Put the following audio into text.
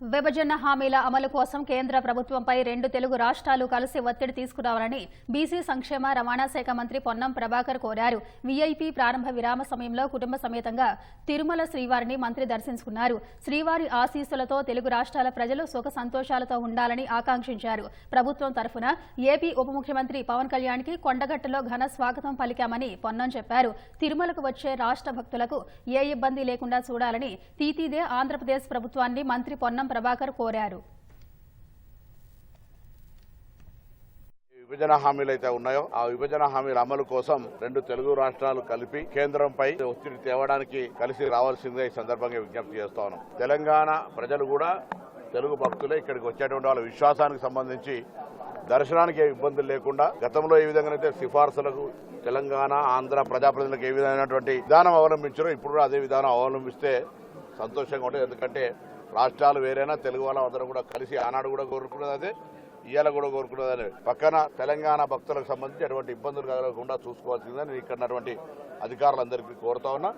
విభజన హామీల అమలు కోసం కేంద్ర ప్రభుత్వంపై రెండు తెలుగు రాష్ట్రాలు కలిసి ఒత్తిడి తీసుకురావాలని బీసీ సంక్షేమ రవాణా శాఖ మంత్రి పొన్నం ప్రభాకర్ కోరారు. వీఐపీ ప్రారంభ విరామ సమయంలో కుటుంబ సమేతంగా తిరుమల శ్రీవారిని మంత్రి దర్శించుకున్నారు. శ్రీవారి ఆశీస్సులతో తెలుగు రాష్ట్రాల ప్రజలు సుఖ సంతోషాలతో ఉండాలని ఆకాంక్షించారు. ప్రభుత్వం తరఫున ఏపీ ఉప ముఖ్యమంత్రి పవన్ కళ్యాణ్కి కొండగట్టలో ఘన స్వాగతం పలికామని పొన్నం చెప్పారు. తిరుమలకు వచ్చే రాష్ట్ర భక్తులకు ఏ ఇబ్బంది లేకుండా చూడాలని తీతీదే ఆంధ్రప్రదేశ్ ప్రభుత్వాన్ని మంత్రి పొన్నం ప్రభాకర్ కోరారు. విభజన హామీలు అయితే ఉన్నాయో ఆ విభజన హామీల అమలు కోసం రెండు తెలుగు రాష్ట్రాలు కలిపి కేంద్రంపై ఒత్తిడి తేవడానికి కలిసి రావాల్సిందే ఈ సందర్భంగా విజ్ఞప్తి చేస్తా ఉన్నాం. తెలంగాణ ప్రజలు కూడా తెలుగు భక్తులే ఇక్కడికి వచ్చేటువంటి వాళ్ళ విశ్వాసానికి సంబంధించి దర్శనానికి ఏ ఇబ్బందులు లేకుండా గతంలో ఏ విధంగానైతే సిఫార్సులకు తెలంగాణ ఆంధ్ర ప్రజాప్రతినిధులకు ఏ విధమైనటువంటి విధానం అవలంబించారో ఇప్పుడు కూడా అదే విధానం అవలంబిస్తే సంతోషంగా ఉంటుంది. ఎందుకంటే రాష్ట్రాలు వేరైనా తెలుగు వాళ్ళ అందరూ కూడా కలిసి ఆనాడు కూడా కోరుకున్నది అదే ఇవాళ కూడా కోరుకున్నది పక్కన తెలంగాణ భక్తులకు సంబంధించి ఎటువంటి ఇబ్బందులు కలగకుండా చూసుకోవాల్సిందని ఇక్కడ ఉన్నటువంటి అధికారులందరికీ కోరుతా ఉన్నా.